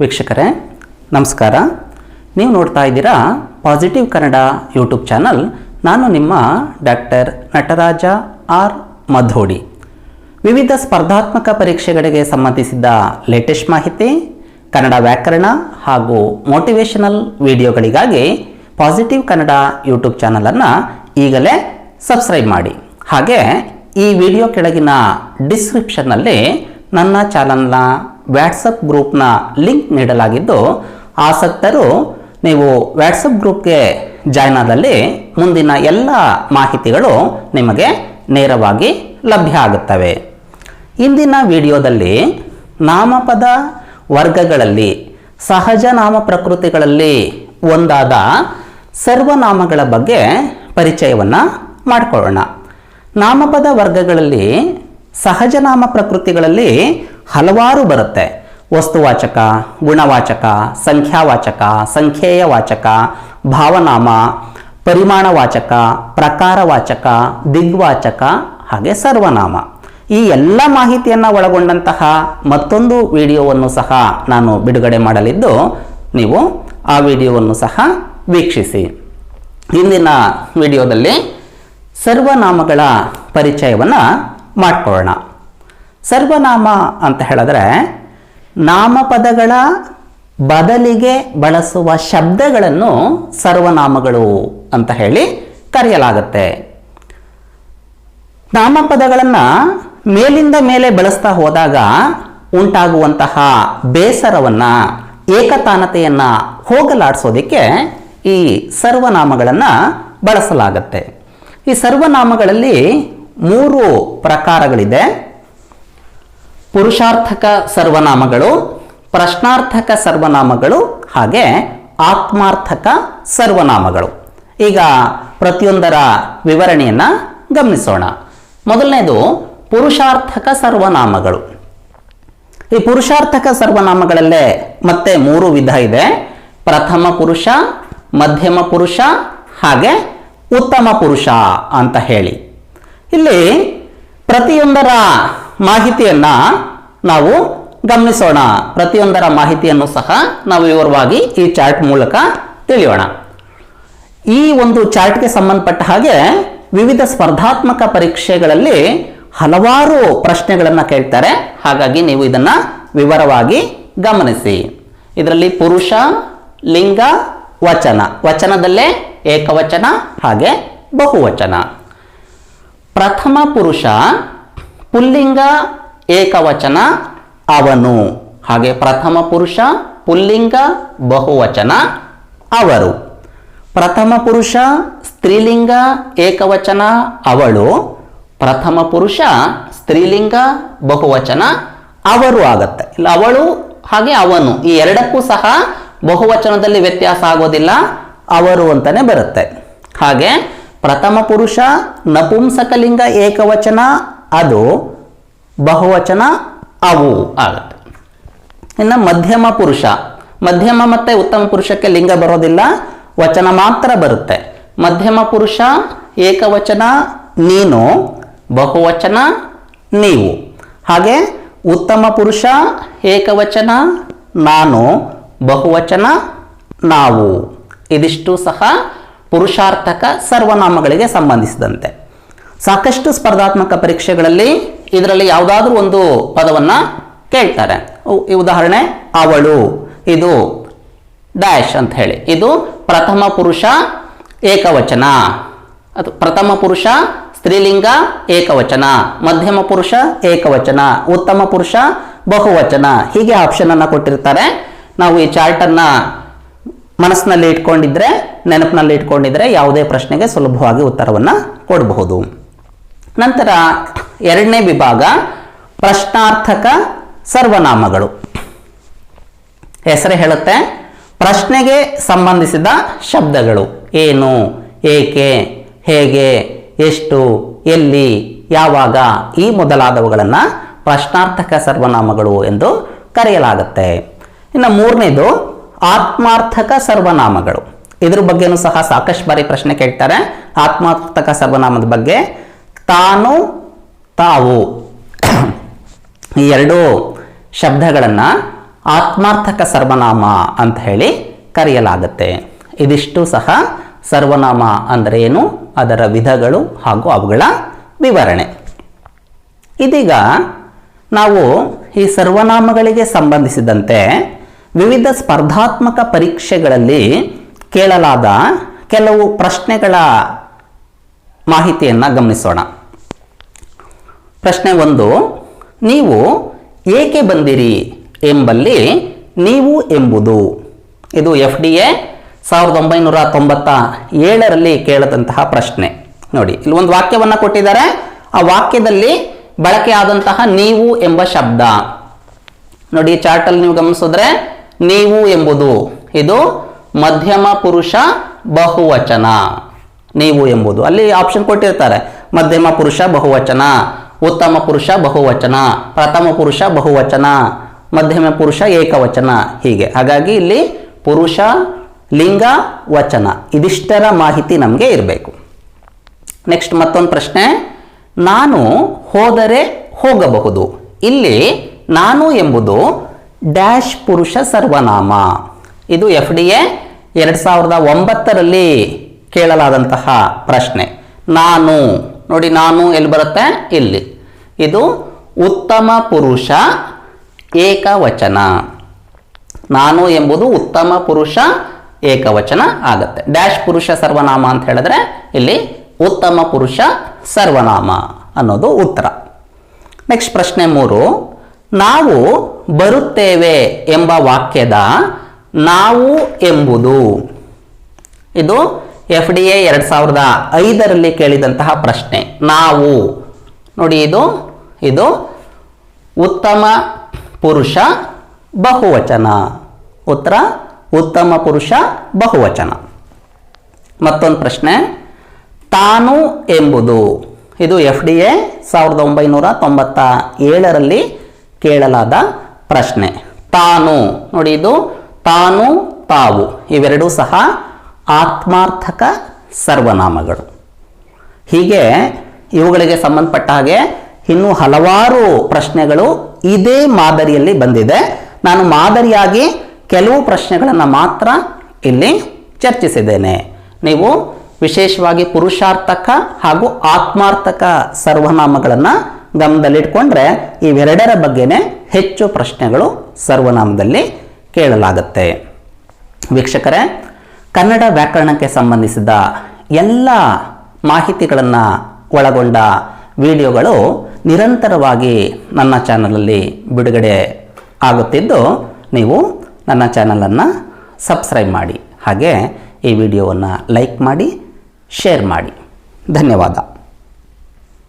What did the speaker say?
ವೀಕ್ಷಕರೇ, ನಮಸ್ಕಾರ. ನೀವು ನೋಡ್ತಾ ಇದ್ದೀರಾ ಪಾಸಿಟಿವ್ ಕನ್ನಡ ಯೂಟ್ಯೂಬ್ ಚಾನಲ್ ನಾನು ನಿಮ್ಮ ಡಾಕ್ಟರ್ ನಟರಾಜ ಆರ್ ಮಧೋಡಿ. ವಿವಿಧ ಸ್ಪರ್ಧಾತ್ಮಕ ಪರೀಕ್ಷೆಗಳಿಗೆ ಸಂಬಂಧಿಸಿದ ಲೇಟೆಸ್ಟ್ ಮಾಹಿತಿ ಕನ್ನಡ ವ್ಯಾಕರಣ ಹಾಗೂ ಮೋಟಿವೇಶನಲ್ ವಿಡಿಯೋಗಳಿಗಾಗಿ ಪಾಸಿಟಿವ್ ಕನ್ನಡ ಯೂಟ್ಯೂಬ್ ಚಾನಲನ್ನು ಈಗಲೇ ಸಬ್ಸ್ಕ್ರೈಬ್ ಮಾಡಿ. ಹಾಗೆ ಈ ವಿಡಿಯೋ ಕೆಳಗಿನ ಡಿಸ್ಕ್ರಿಪ್ಷನ್ನಲ್ಲಿ ನನ್ನ ಚಾನಲ್ನ ವ್ಯಾಟ್ಸಪ್ ಗ್ರೂಪ್ನ ಲಿಂಕ್ ನೀಡಲಾಗಿದ್ದು, ಆಸಕ್ತರು ನೀವು ವ್ಯಾಟ್ಸಪ್ ಗ್ರೂಪ್ಗೆ ಜಾಯ್ನ್ ಆದಲ್ಲಿ ಮುಂದಿನ ಎಲ್ಲ ಮಾಹಿತಿಗಳು ನಿಮಗೆ ನೇರವಾಗಿ ಲಭ್ಯ ಆಗುತ್ತವೆ. ಇಂದಿನ ವಿಡಿಯೋದಲ್ಲಿ ನಾಮಪದ ವರ್ಗಗಳಲ್ಲಿ, ಸಹಜ ನಾಮ ಪ್ರಕೃತಿಗಳಲ್ಲಿ ಒಂದಾದ ಸರ್ವನಾಮಗಳ ಬಗ್ಗೆ ಪರಿಚಯವನ್ನು ಮಾಡಿಕೊಳ್ಳೋಣ. ನಾಮಪದ ವರ್ಗಗಳಲ್ಲಿ ಸಹಜನಾಮ ಪ್ರಕೃತಿಗಳಲ್ಲಿ ಹಲವಾರು ಬರುತ್ತೆ. ವಸ್ತುವಾಚಕ, ಗುಣವಾಚಕ, ಸಂಖ್ಯಾವಾಚಕ ಸಂಖ್ಯೇಯ ವಾಚಕ ಭಾವನಾಮ, ಪರಿಮಾಣವಾಚಕ, ಪ್ರಕಾರವಾಚಕ, ದಿಗ್ವಾಚಕ, ಹಾಗೆ ಸರ್ವನಾಮ. ಈ ಎಲ್ಲ ಮಾಹಿತಿಯನ್ನು ಒಳಗೊಂಡಂತಹ ಮತ್ತೊಂದು ವಿಡಿಯೋವನ್ನು ಸಹ ನಾನು ಬಿಡುಗಡೆ ಮಾಡಲಿದ್ದು, ನೀವು ಆ ವಿಡಿಯೋವನ್ನು ಸಹ ವೀಕ್ಷಿಸಿ. ಇಂದಿನ ವಿಡಿಯೋದಲ್ಲಿ ಸರ್ವನಾಮಗಳ ಪರಿಚಯವನ್ನು ಮಾಡಿಕೊಳ್ಳೋಣ. ಸರ್ವನಾಮ ಅಂತ ಹೇಳಿದ್ರೆ ನಾಮಪದಗಳ ಬದಲಿಗೆ ಬಳಸುವ ಶಬ್ದಗಳನ್ನು ಸರ್ವನಾಮಗಳು ಅಂತ ಹೇಳಿ ಕರೆಯಲಾಗುತ್ತೆ. ನಾಮಪದಗಳನ್ನು ಮೇಲಿಂದ ಮೇಲೆ ಬಳಸ್ತಾ ಹೋದಾಗ ಉಂಟಾಗುವಂತಹ ಬೇಸರವನ್ನು, ಏಕತಾನತೆಯನ್ನು ಹೋಗಲಾಡಿಸೋದಕ್ಕೆ ಈ ಸರ್ವನಾಮಗಳನ್ನು ಬಳಸಲಾಗತ್ತೆ. ಈ ಸರ್ವನಾಮಗಳಲ್ಲಿ ಮೂರು ಪ್ರಕಾರಗಳಿದೆ. ಪುರುಷಾರ್ಥಕ ಸರ್ವನಾಮಗಳು, ಪ್ರಶ್ನಾರ್ಥಕ ಸರ್ವನಾಮಗಳು, ಹಾಗೆ ಆತ್ಮಾರ್ಥಕ ಸರ್ವನಾಮಗಳು. ಈಗ ಪ್ರತಿಯೊಂದರ ವಿವರಣೆಯನ್ನು ಗಮನಿಸೋಣ. ಮೊದಲನೇದು, ಪುರುಷಾರ್ಥಕ ಸರ್ವನಾಮಗಳು. ಈ ಪುರುಷಾರ್ಥಕ ಸರ್ವನಾಮಗಳಲ್ಲೇ ಮತ್ತೆ ಮೂರು ವಿಧ ಇದೆ. ಪ್ರಥಮ ಪುರುಷ, ಮಧ್ಯಮ ಪುರುಷ, ಹಾಗೆ ಉತ್ತಮ ಪುರುಷ ಅಂತ ಹೇಳಿ. ಇಲ್ಲಿ ಪ್ರತಿಯೊಂದರ ಮಾಹಿತಿಯನ್ನ ನಾವು ಗಮನಿಸೋಣ. ಪ್ರತಿಯೊಂದರ ಮಾಹಿತಿಯನ್ನು ಸಹ ನಾವು ವಿವರವಾಗಿ ಈ ಚಾರ್ಟ್ ಮೂಲಕ ತಿಳಿಯೋಣ. ಈ ಒಂದು ಚಾರ್ಟ್ಗೆ ಸಂಬಂಧಪಟ್ಟ ಹಾಗೆ ವಿವಿಧ ಸ್ಪರ್ಧಾತ್ಮಕ ಪರೀಕ್ಷೆಗಳಲ್ಲಿ ಹಲವಾರು ಪ್ರಶ್ನೆಗಳನ್ನು ಕೇಳ್ತಾರೆ. ಹಾಗಾಗಿ ನೀವು ಇದನ್ನು ವಿವರವಾಗಿ ಗಮನಿಸಿ. ಇದರಲ್ಲಿ ಪುರುಷ, ಲಿಂಗ, ವಚನ. ವಚನದಲ್ಲೇ ಏಕವಚನ ಹಾಗೆ ಬಹುವಚನ. ಪ್ರಥಮ ಪುರುಷ, ಪುಲ್ಲಿಂಗ ಏಕವಚನ ಅವನು. ಹಾಗೆ ಪ್ರಥಮ ಪುರುಷ, ಪುಲ್ಲಿಂಗ, ಬಹುವಚನ ಅವರು. ಪ್ರಥಮ ಪುರುಷ, ಸ್ತ್ರೀಲಿಂಗ, ಏಕವಚನ ಅವಳು. ಪ್ರಥಮ ಪುರುಷ, ಸ್ತ್ರೀಲಿಂಗ, ಬಹುವಚನ ಅವರು ಆಗತ್ತೆ. ಇಲ್ಲ, ಅವಳು ಹಾಗೆ ಅವನು. ಈ ಎರಡಕ್ಕೂ ಸಹ ಬಹುವಚನದಲ್ಲಿ ವ್ಯತ್ಯಾಸ ಆಗೋದಿಲ್ಲ, ಅವರು ಅಂತಾನೆ ಬರುತ್ತೆ. ಹಾಗೆ ಪ್ರಥಮ ಪುರುಷ, ನಪುಂಸಕಲಿಂಗ ಏಕವಚನ ಅದು. ಬಹುವಚನ ಅವು ಆಗುತ್ತೆ. ಇನ್ನು ಮಧ್ಯಮ ಪುರುಷ. ಮಧ್ಯಮ ಮತ್ತೆ ಉತ್ತಮ ಪುರುಷಕ್ಕೆ ಲಿಂಗ ಬರೋದಿಲ್ಲ, ವಚನ ಮಾತ್ರ ಬರುತ್ತೆ. ಮಧ್ಯಮ ಪುರುಷ, ಏಕವಚನ ನೀನು, ಬಹುವಚನ ನೀವು. ಹಾಗೆ ಉತ್ತಮ ಪುರುಷ, ಏಕವಚನ ನಾನು, ಬಹುವಚನ ನಾವು. ಇದಿಷ್ಟು ಸಹ ಪುರುಷಾರ್ಥಕ ಸರ್ವನಾಮಗಳಿಗೆ ಸಂಬಂಧಿಸಿದಂತೆ. ಸಾಕಷ್ಟು ಸ್ಪರ್ಧಾತ್ಮಕ ಪರೀಕ್ಷೆಗಳಲ್ಲಿ ಇದರಲ್ಲಿ ಯಾವುದಾದ್ರೂ ಒಂದು ಪದವನ್ನು ಕೇಳ್ತಾರೆ. ಉದಾಹರಣೆ ಅವಳು, ಇದು ಡ್ಯಾಶ್ ಅಂತ ಹೇಳಿ. ಇದು ಪ್ರಥಮ ಪುರುಷ ಏಕವಚನ. ಅದು ಪ್ರಥಮ ಪುರುಷ ಸ್ತ್ರೀಲಿಂಗ ಏಕವಚನ, ಮಧ್ಯಮ ಪುರುಷ ಏಕವಚನ, ಉತ್ತಮ ಪುರುಷ ಬಹುವಚನ. ಹೀಗೆ ಆಪ್ಷನ್ ಅನ್ನು ಕೊಟ್ಟಿರ್ತಾರೆ. ನಾವು ಈ ಚಾರ್ಟನ್ನು ಮನಸ್ಸಿನಲ್ಲಿ ಇಟ್ಕೊಂಡಿದ್ರೆ, ನೆನಪಿನಲ್ಲಿ ಇಟ್ಕೊಂಡಿದ್ರೆ ಯಾವುದೇ ಪ್ರಶ್ನೆಗೆ ಸುಲಭವಾಗಿ ಉತ್ತರವನ್ನು ಕೊಡಬಹುದು. ನಂತರ ಎರಡನೇ ವಿಭಾಗ ಪ್ರಶ್ನಾರ್ಥಕ ಸರ್ವನಾಮಗಳು. ಹೆಸರು ಹೇಳುತ್ತೆ. ಪ್ರಶ್ನೆಗೆ ಸಂಬಂಧಿಸಿದ ಶಬ್ದಗಳು. ಏನು, ಏಕೆ, ಹೇಗೆ, ಎಷ್ಟು, ಎಲ್ಲಿ, ಯಾವಾಗ ಈ ಮೊದಲಾದವುಗಳನ್ನು ಪ್ರಶ್ನಾರ್ಥಕ ಸರ್ವನಾಮಗಳು ಎಂದು ಕರೆಯಲಾಗುತ್ತೆ. ಇನ್ನು ಮೂರನೇದು ಆತ್ಮಾರ್ಥಕ ಸರ್ವನಾಮಗಳು. ಇದ್ರ ಬಗ್ಗೆನೂ ಸಹ ಸಾಕಷ್ಟು ಬಾರಿ ಪ್ರಶ್ನೆ ಕೇಳ್ತಾರೆ. ಆತ್ಮಾರ್ಥಕ ಸರ್ವನಾಮದ ಬಗ್ಗೆ ತಾನು, ತಾವು. ಈ ಎರಡು ಶಬ್ದಗಳನ್ನು ಆತ್ಮಾರ್ಥಕ ಸರ್ವನಾಮ ಅಂತ ಹೇಳಿ ಕರೆಯಲಾಗುತ್ತೆ. ಇದಿಷ್ಟು ಸಹ ಸರ್ವನಾಮ ಅಂದರೆ ಏನು? ಅದರ ವಿಧಗಳು ಹಾಗೂ ಅವುಗಳ ವಿವರಣೆ. ಇದೀಗ ನಾವು ಈ ಸರ್ವನಾಮಗಳಿಗೆ ಸಂಬಂಧಿಸಿದಂತೆ ವಿವಿಧ ಸ್ಪರ್ಧಾತ್ಮಕ ಪರೀಕ್ಷೆಗಳಲ್ಲಿ ಕೇಳಲಾದ ಕೆಲವು ಪ್ರಶ್ನೆಗಳ ಮಾಹಿತಿಯನ್ನು ಗಮನಿಸೋಣ. ಪ್ರಶ್ನೆ ಒಂದು, ನೀವು ಏಕೆ ಬಂದಿರಿ ಎಂಬಲ್ಲಿ ನೀವು ಎಂಬುದು. ಇದು ಎಫ್ ಡಿ ಎ ಸಾವಿರದ ಒಂಬೈನೂರ ತೊಂಬತ್ತ ಏಳರಲ್ಲಿ ಕೇಳದಂತಹ ಪ್ರಶ್ನೆ. ನೋಡಿ, ಇಲ್ಲಿ ಒಂದು ವಾಕ್ಯವನ್ನು ಕೊಟ್ಟಿದ್ದಾರೆ. ಆ ವಾಕ್ಯದಲ್ಲಿ ಬಳಕೆಯಾದಂತಹ ನೀವು ಎಂಬ ಶಬ್ದ. ನೋಡಿ ಚಾರ್ಟಲ್ಲಿ ನೀವು ಗಮನಿಸಿದ್ರೆ ನೀವು ಎಂಬುದು. ಇದು ಮಧ್ಯಮ ಪುರುಷ ಬಹುವಚನ. ನೀವು ಎಂಬುದು. ಅಲ್ಲಿ ಆಪ್ಷನ್ ಕೊಟ್ಟಿರ್ತಾರೆ. ಮಧ್ಯಮ ಪುರುಷ ಬಹುವಚನ. ಉತ್ತಮ ಪುರುಷ ಬಹುವಚನ, ಪ್ರಥಮ ಪುರುಷ ಬಹುವಚನ, ಮಧ್ಯಮ ಪುರುಷ ಏಕವಚನ ಹೀಗೆ. ಹಾಗಾಗಿ ಇಲ್ಲಿ ಪುರುಷ, ಲಿಂಗ, ವಚನ ಇದಿಷ್ಟರ ಮಾಹಿತಿ ನಮಗೆ ಇರಬೇಕು. ನೆಕ್ಸ್ಟ್ ಮತ್ತೊಂದು ಪ್ರಶ್ನೆ. ನಾನು ಹೋದರೆ ಹೋಗಬಹುದು. ಇಲ್ಲಿ ನಾನು ಎಂಬುದು ಡ್ಯಾಶ್ ಪುರುಷ ಸರ್ವನಾಮ. ಇದು ಎಫ್ ಡಿ ಎ ಎರಡು ಸಾವಿರದ ಒಂಬತ್ತರಲ್ಲಿ ಕೇಳಲಾದಂತಹ ಪ್ರಶ್ನೆ. ನಾನು ನೋಡಿ ನಾನು ಎಲ್ಲಿ ಬರುತ್ತೆ? ಇಲ್ಲಿ. ಇದು ಉತ್ತಮ ಪುರುಷ ಏಕವಚನ. ನಾನು ಎಂಬುದು ಉತ್ತಮ ಪುರುಷ ಏಕವಚನ ಆಗತ್ತೆ. ಡ್ಯಾಶ್ ಪುರುಷ ಸರ್ವನಾಮ ಅಂತ ಹೇಳಿದ್ರೆ ಇಲ್ಲಿ ಉತ್ತಮ ಪುರುಷ ಸರ್ವನಾಮ ಅನ್ನೋದು ಉತ್ತರ. ನೆಕ್ಸ್ಟ್ ಪ್ರಶ್ನೆ ಮೂರು. ನಾವು ಬರುತ್ತೇವೆ ಎಂಬ ವಾಕ್ಯದ ನಾವು ಎಂಬುದು. ಇದು ಎಫ್ ಡಿ ಎ ಎರಡು ಸಾವಿರದ ಐದರಲ್ಲಿ ಕೇಳಿದಂತಹ ಪ್ರಶ್ನೆ. ನಾವು, ನೋಡಿ ಇದು ಇದು ಉತ್ತಮ ಪುರುಷ ಬಹುವಚನ. ಉತ್ತರ, ಉತ್ತಮ ಪುರುಷ ಬಹುವಚನ. ಮತ್ತೊಂದು ಪ್ರಶ್ನೆ, ತಾನು ಎಂಬುದು, ಇದು ಎಫ್ ಡಿ ಎ ಸಾವಿರದ ಒಂಬೈನೂರ ತೊಂಬತ್ತ ಏಳರಲ್ಲಿ ಕೇಳಲಾದ ಪ್ರಶ್ನೆ. ತಾನು, ನೋಡಿ ಇದು, ತಾನು, ತಾವು, ಇವೆರಡೂ ಸಹ ಆತ್ಮಾರ್ಥಕ ಸರ್ವನಾಮಗಳು. ಹೀಗೆ ಇವುಗಳಿಗೆ ಸಂಬಂಧಪಟ್ಟ ಹಾಗೆ ಇನ್ನೂ ಹಲವಾರು ಪ್ರಶ್ನೆಗಳು ಇದೇ ಮಾದರಿಯಲ್ಲಿ ಬಂದಿದೆ. ನಾನು ಮಾದರಿಯಾಗಿ ಕೆಲವು ಪ್ರಶ್ನೆಗಳನ್ನು ಮಾತ್ರ ಇಲ್ಲಿ ಚರ್ಚಿಸಿದ್ದೇನೆ. ನೀವು ವಿಶೇಷವಾಗಿ ಪುರುಷಾರ್ಥಕ ಹಾಗೂ ಆತ್ಮಾರ್ಥಕ ಸರ್ವನಾಮಗಳನ್ನು ಗಮನದಲ್ಲಿಟ್ಕೊಂಡ್ರೆ ಇವೆರಡರ ಬಗ್ಗೆನೇ ಹೆಚ್ಚು ಪ್ರಶ್ನೆಗಳು ಸರ್ವನಾಮದಲ್ಲಿ ಕೇಳಲಾಗುತ್ತೆ. ವೀಕ್ಷಕರೇ ಕನ್ನಡ ವ್ಯಾಕರಣಕ್ಕೆ ಸಂಬಂಧಿಸಿದ ಎಲ್ಲ ಮಾಹಿತಿಗಳನ್ನು ಒಳಗೊಂಡ ವಿಡಿಯೋಗಳು ನಿರಂತರವಾಗಿ ನನ್ನ ಚಾನಲಲ್ಲಿ ಬಿಡುಗಡೆ ಆಗುತ್ತಿದ್ದು ನೀವು ನನ್ನ ಚಾನಲನ್ನು ಸಬ್ಸ್ಕ್ರೈಬ್ ಮಾಡಿ. ಹಾಗೆ ಈ ವಿಡಿಯೋವನ್ನು ಲೈಕ್ ಮಾಡಿ, ಶೇರ್ ಮಾಡಿ. ಧನ್ಯವಾದ.